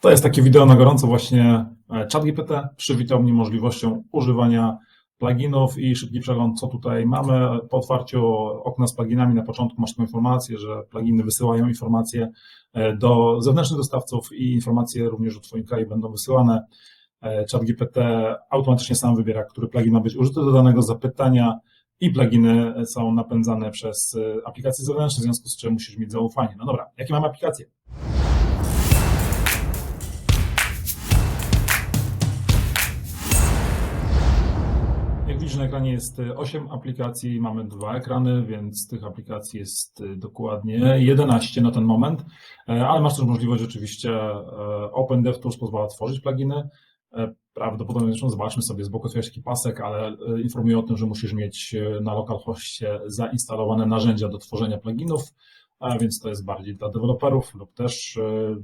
To jest takie wideo na gorąco właśnie e, ChatGPT przywitał mnie możliwością używania pluginów i szybki przegląd, co tutaj mamy. Po otwarciu okna z pluginami na początku masz tą informację, że pluginy wysyłają informacje e, do zewnętrznych dostawców i informacje również o Twoim kraju będą wysyłane. E, ChatGPT automatycznie sam wybiera, który plugin ma być użyty do danego zapytania i pluginy są napędzane przez aplikacje zewnętrzne, w związku z czym musisz mieć zaufanie. No dobra, jakie mamy aplikacje? Ekranie jest 8 aplikacji, mamy dwa ekrany, więc tych aplikacji jest dokładnie 11 na ten moment, E, ale masz też możliwość oczywiście e, Open DevTools pozwala tworzyć pluginy. E, Prawdopodobnie zresztą zobaczmy sobie z boku jest taki pasek, ale e, informuje o tym, że musisz mieć e, na localhoście zainstalowane narzędzia do tworzenia pluginów, a więc to jest bardziej dla deweloperów lub też e,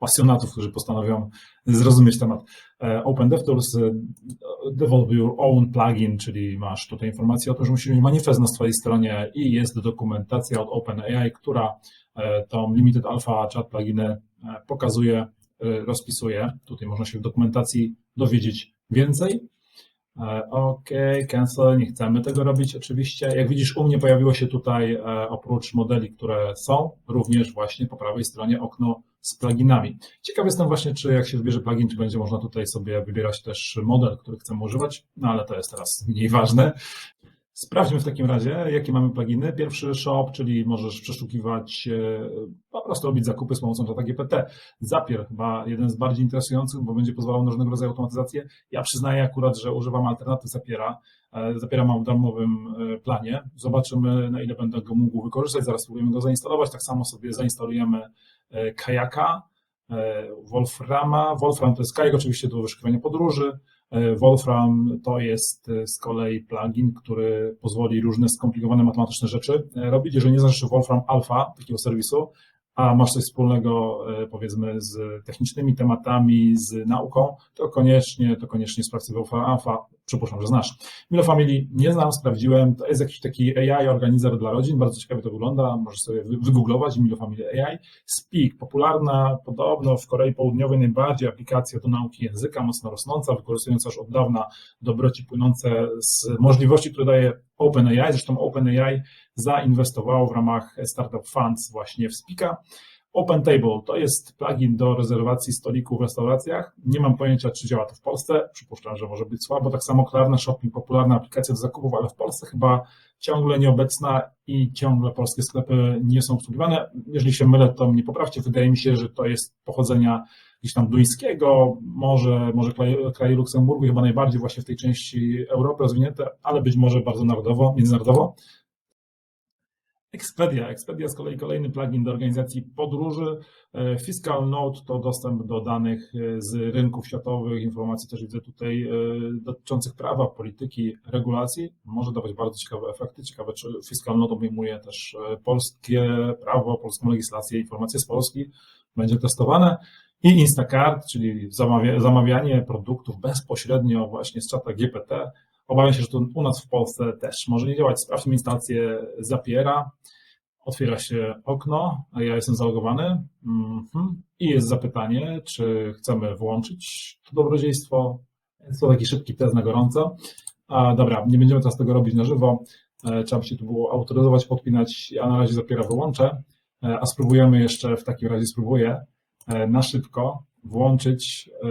pasjonatów, którzy postanowią zrozumieć temat. E, Open DevTools, e, develop your own plugin, czyli masz tutaj informację o tym, że musisz mieć manifest na swojej stronie i jest dokumentacja od OpenAI, która e, tą limited alpha chat pluginy pokazuje, rozpisuje. Tutaj można się w dokumentacji dowiedzieć więcej. OK, cancel, nie chcemy tego robić oczywiście. Jak widzisz, u mnie pojawiło się tutaj oprócz modeli, które są, również właśnie po prawej stronie okno z pluginami. Ciekaw jestem właśnie, czy jak się wybierze plugin, czy będzie można tutaj sobie wybierać też model, który chcemy używać, no ale to jest teraz mniej ważne. Sprawdźmy w takim razie, jakie mamy pluginy. Pierwszy shop, czyli możesz przeszukiwać, e, po prostu robić zakupy z pomocą czata GPT. Zapier chyba jeden z bardziej interesujących, bo będzie pozwalał na różnego rodzaju automatyzację. Ja przyznaję akurat, że używam alternatyw Zapiera. E, Zapiera mam w darmowym e, planie. Zobaczymy, na ile będę go mógł wykorzystać. Zaraz spróbujemy go zainstalować. Tak samo sobie zainstalujemy Kajaka, Wolframa. Wolfram to jest kajak oczywiście do wyszukiwania podróży. E, Wolfram to jest e, z kolei plugin, który pozwoli różne skomplikowane matematyczne rzeczy e, robić. Jeżeli nie znasz Wolfram Alpha, takiego serwisu, a masz coś wspólnego, e, powiedzmy, z technicznymi tematami, z nauką, to koniecznie, to koniecznie sprawdź Alpha. Przypuszczam, że znasz. Milo Family nie znam, sprawdziłem. To jest jakiś taki AI organizer dla rodzin. Bardzo ciekawie to wygląda. Możesz sobie wy- wygooglować Milo Family AI. Speak, popularna podobno w Korei Południowej najbardziej aplikacja do nauki języka, mocno rosnąca, wykorzystująca już od dawna dobroci płynące z możliwości, które daje OpenAI. Zresztą OpenAI zainwestowało w ramach Startup Funds właśnie w Speaka. OpenTable to jest plugin do rezerwacji stolików w restauracjach. Nie mam pojęcia, czy działa to w Polsce. Przypuszczam, że może być słabo. Tak samo Klarna Shopping, popularna aplikacja do zakupów, ale w Polsce chyba ciągle nieobecna i ciągle polskie sklepy nie są obsługiwane. Jeżeli się mylę, to mnie poprawcie. Wydaje mi się, że to jest pochodzenia gdzieś tam duńskiego, może, może kraju, kraju Luksemburgu, chyba najbardziej właśnie w tej części Europy rozwinięte, ale być może bardzo narodowo, międzynarodowo. Expedia. Expedia z kolei kolejny plugin do organizacji podróży. E, Fiscal Note to dostęp do danych e, z rynków światowych, informacji też widzę tutaj e, dotyczących prawa, polityki, regulacji. Może dawać bardzo ciekawe efekty. Ciekawe, czy Fiscal Note obejmuje też polskie prawo, polską legislację, informacje z Polski. Będzie testowane. I Instacart, czyli zamawia, zamawianie produktów bezpośrednio właśnie z czata GPT. Obawiam się, że to u nas w Polsce też może nie działać. Sprawdźmy instancję Zapiera. Otwiera się okno, a ja jestem zalogowany. Mhm. I jest zapytanie, czy chcemy włączyć to dobrodziejstwo. Jest to taki szybki test na gorąco. A, dobra, nie będziemy teraz tego robić na żywo. E, Trzeba by się tu było autoryzować, podpinać. Ja na razie Zapiera wyłączę, e, a spróbujemy jeszcze, w takim razie spróbuję e, na szybko włączyć, e,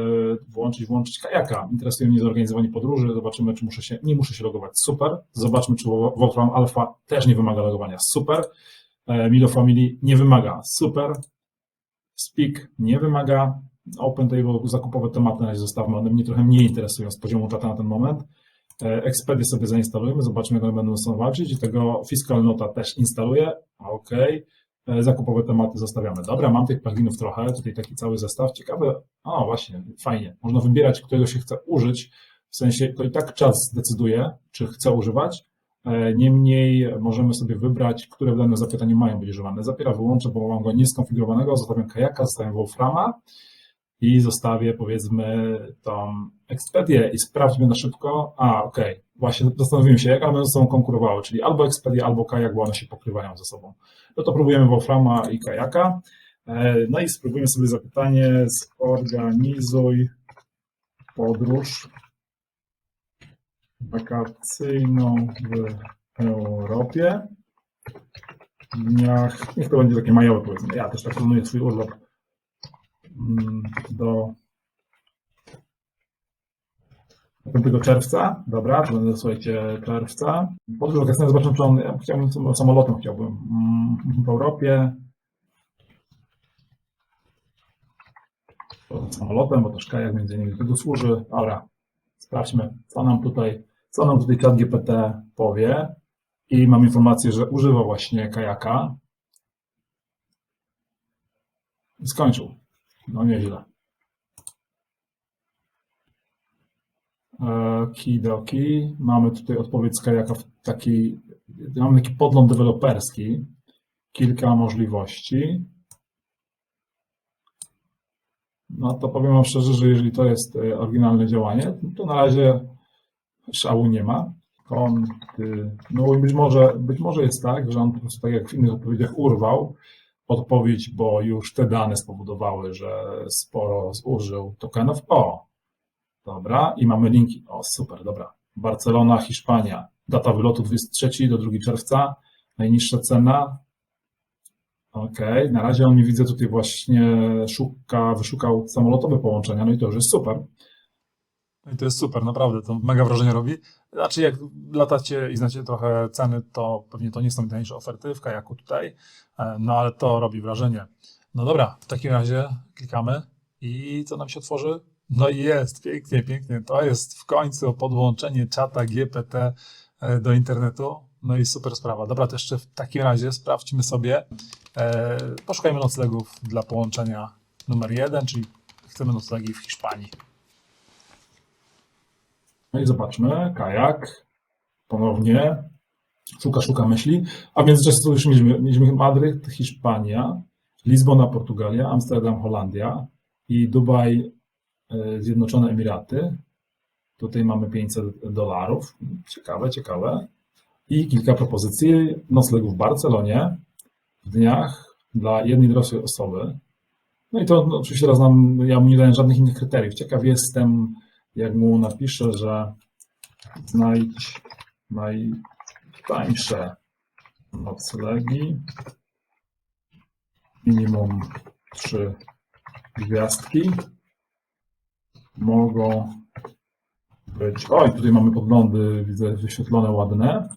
włączyć, włączyć kajaka. Interesuje mnie zorganizowanie podróży. Zobaczymy, czy muszę się, nie muszę się logować. Super. Zobaczmy, czy Wolfram Alpha też nie wymaga logowania. Super. E, Milo Family nie wymaga. Super. Speak nie wymaga. OpenTable, zakupowe tematy na razie zostawmy. One mnie trochę mniej interesują z poziomu czata na ten moment. E, Expedia sobie zainstalujemy, zobaczymy, jak one będą sobą walczyć. I tego Fiscal Nota też instaluję. OK. E, Zakupowe tematy zostawiamy. Dobra, mam tych pluginów trochę, tutaj taki cały zestaw. Ciekawe, o właśnie, fajnie. Można wybierać, którego się chce użyć. W sensie to i tak czas decyduje, czy chce używać. E, Niemniej możemy sobie wybrać, które w danym zapytaniu mają być używane. Zapiera wyłączę, bo mam go nieskonfigurowanego, zostawiam kajaka, zostawiam Wolframa i zostawię powiedzmy tą Expedię i sprawdźmy na szybko. A, okej, właśnie zastanowiłem się, jak one ze sobą konkurowały, czyli albo Expedia, albo Kajak, bo one się pokrywają ze sobą. No to próbujemy Wolframa i Kajaka. E, No i spróbujmy sobie zapytanie, zorganizuj podróż wakacyjną w Europie dniach, niech to będzie takie majowe powiedzmy, ja też tak planuję swój urlop mm, do 5 czerwca, dobra, to będę słuchajcie czerwca. Podróż wakacyjna, zobaczmy, czy on, ja chciałbym sam- samolotem chciałbym mm, w Europie. Samolotem, bo też kajak między innymi do tego służy. Dobra, sprawdźmy, co nam tutaj, co nam tutaj czat GPT powie. I mam informację, że używa właśnie kajaka. Skończył. No nieźle. E, Kidoki. Mamy tutaj odpowiedź z kajaka w taki, mamy taki podgląd deweloperski. Kilka możliwości. No to powiem wam szczerze, że jeżeli to jest e, oryginalne działanie, to na razie szału nie ma. No i być może, być może jest tak, że on po prostu tak jak w innych odpowiedziach urwał odpowiedź, bo już te dane spowodowały, że sporo zużył tokenów. O, dobra, i mamy linki. O, super, dobra. Barcelona, Hiszpania. Data wylotu 23 do 2 czerwca. Najniższa cena. Okej, na razie on mi widzę tutaj właśnie szuka, wyszukał samolotowe połączenia, no i to już jest super. No I to jest super, naprawdę, to mega wrażenie robi. Znaczy, jak latacie i znacie trochę ceny, to pewnie to nie są najtańsze oferty w kajaku tutaj, e, no ale to robi wrażenie. No dobra, w takim razie klikamy i co nam się otworzy? No i jest, pięknie, pięknie. To jest w końcu podłączenie czata GPT e, do internetu. No i super sprawa. Dobra, to jeszcze w takim razie sprawdźmy sobie, e, poszukajmy noclegów dla połączenia numer jeden, czyli chcemy noclegi w Hiszpanii. No i zobaczmy, kajak, ponownie, szuka, szuka myśli, a w międzyczasie już mieliśmy, mieliśmy Madryt, Hiszpania, Lizbona, Portugalia, Amsterdam, Holandia i Dubaj, Zjednoczone Emiraty. Tutaj mamy 500 dolarów, ciekawe, ciekawe. I kilka propozycji noclegów w Barcelonie w dniach dla jednej dorosłej osoby. No i to no, oczywiście teraz nam, ja mu nie daję żadnych innych kryteriów. Ciekaw jestem, jak mu napiszę, że znajdź najtańsze noclegi, minimum trzy gwiazdki, mogą być, oj, tutaj mamy podglądy, widzę wyświetlone ładne,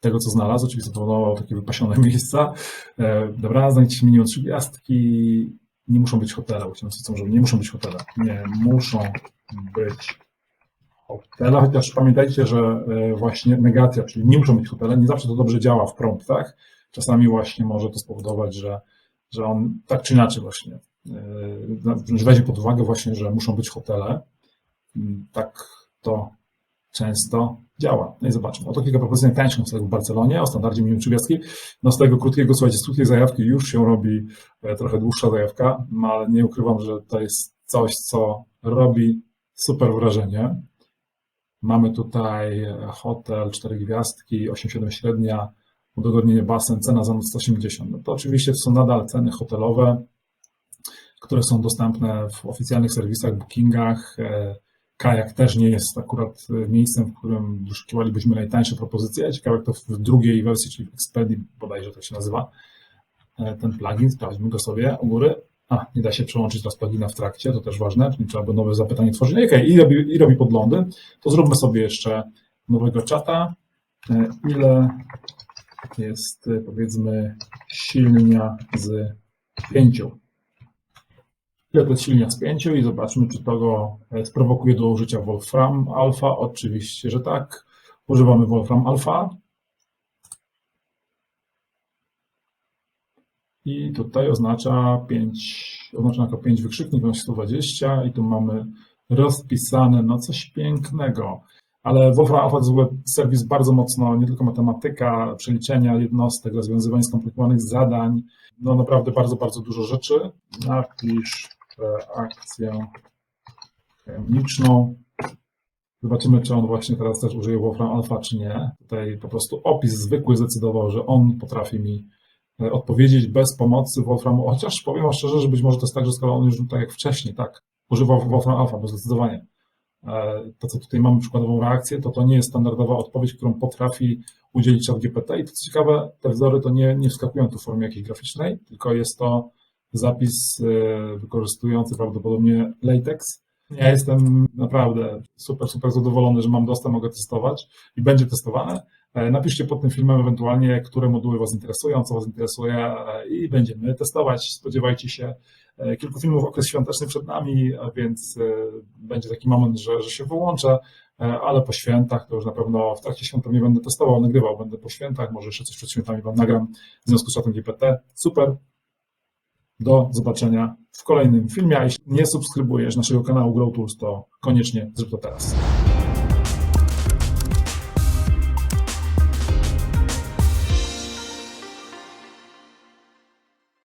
tego co znalazł, oczywiście proponował takie wypasione miejsca. E, dobra, znajdź minimum trzy gwiazdki, nie muszą być hotele, sobie żeby nie muszą być hotele, nie muszą być hotele, chociaż pamiętajcie, że e, właśnie negacja, czyli nie muszą być hotele, nie zawsze to dobrze działa w promptach. Czasami właśnie może to spowodować, że, że on tak czy inaczej właśnie że weźmie pod uwagę właśnie, że muszą być hotele. Mm, Tak to często działa. No i zobaczmy. Oto kilka propozycji tańszych noclegów w Barcelonie o standardzie minimum trzy gwiazdki. No z tego krótkiego, słuchajcie, z krótkiej zajawki już się robi e, trochę dłuższa zajawka, no ale nie ukrywam, że to jest coś, co robi super wrażenie. Mamy tutaj hotel, 4 gwiazdki, 8,7 średnia, udogodnienie basen, cena za noc 180. No to oczywiście są nadal ceny hotelowe, które są dostępne w oficjalnych serwisach, bookingach. E, Kajak też nie jest akurat e, miejscem, w którym wyszukiwalibyśmy najtańsze propozycje. Ciekawe, jak to w drugiej wersji, czyli w Expedii bodajże tak się nazywa, e, ten plugin. Sprawdźmy go sobie u góry. A, nie da się przełączyć teraz plugina w trakcie, to też ważne, czyli trzeba by nowe zapytanie tworzyć. Okej, i, robi, i robi podglądy. To zróbmy sobie jeszcze nowego czata. Ile jest, powiedzmy, silnia z pięciu? Jest silnia z pięciu i zobaczmy, czy to go e, sprowokuje do użycia Wolfram Alpha. Oczywiście, że tak. Używamy Wolfram Alpha. I tutaj oznacza 5, oznacza jako 5 wykrzyknik, bądź 120 i tu mamy rozpisane, no coś pięknego. Ale Wolfram Alpha to jest w serwis bardzo mocno, nie tylko matematyka, przeliczenia jednostek, rozwiązywanie skomplikowanych zadań, no naprawdę bardzo, bardzo dużo rzeczy. Napisz reakcję chemiczną. Zobaczymy, czy on właśnie teraz też użyje Wolfram Alpha, czy nie. Tutaj po prostu opis zwykły zdecydował, że on potrafi mi e, odpowiedzieć bez pomocy Wolframu, chociaż powiem szczerze, że być może to jest tak, że skoro on już tak jak wcześniej, tak, używał Wolfram Alpha, bo zdecydowanie e, to, co tutaj mamy przykładową reakcję, to to nie jest standardowa odpowiedź, którą potrafi udzielić ChatGPT i to co ciekawe, te wzory to nie, nie wskakują tu w formie jakiejś graficznej, tylko jest to zapis e, wykorzystujący prawdopodobnie latex. Ja jestem naprawdę super, super zadowolony, że mam dostęp, mogę testować i będzie testowane. E, Napiszcie pod tym filmem ewentualnie, które moduły Was interesują, co Was interesuje e, i będziemy testować. Spodziewajcie się kilku filmów, okres świąteczny przed nami, a więc będzie taki moment, że, że się wyłączę, ale po świętach to już na pewno w trakcie świąt nie będę testował, nagrywał, będę po świętach, może jeszcze coś przed świętami Wam nagram w związku z czatem GPT. Super. Do zobaczenia w kolejnym filmie. A jeśli nie subskrybujesz naszego kanału Grow Tools, to koniecznie zrób to teraz.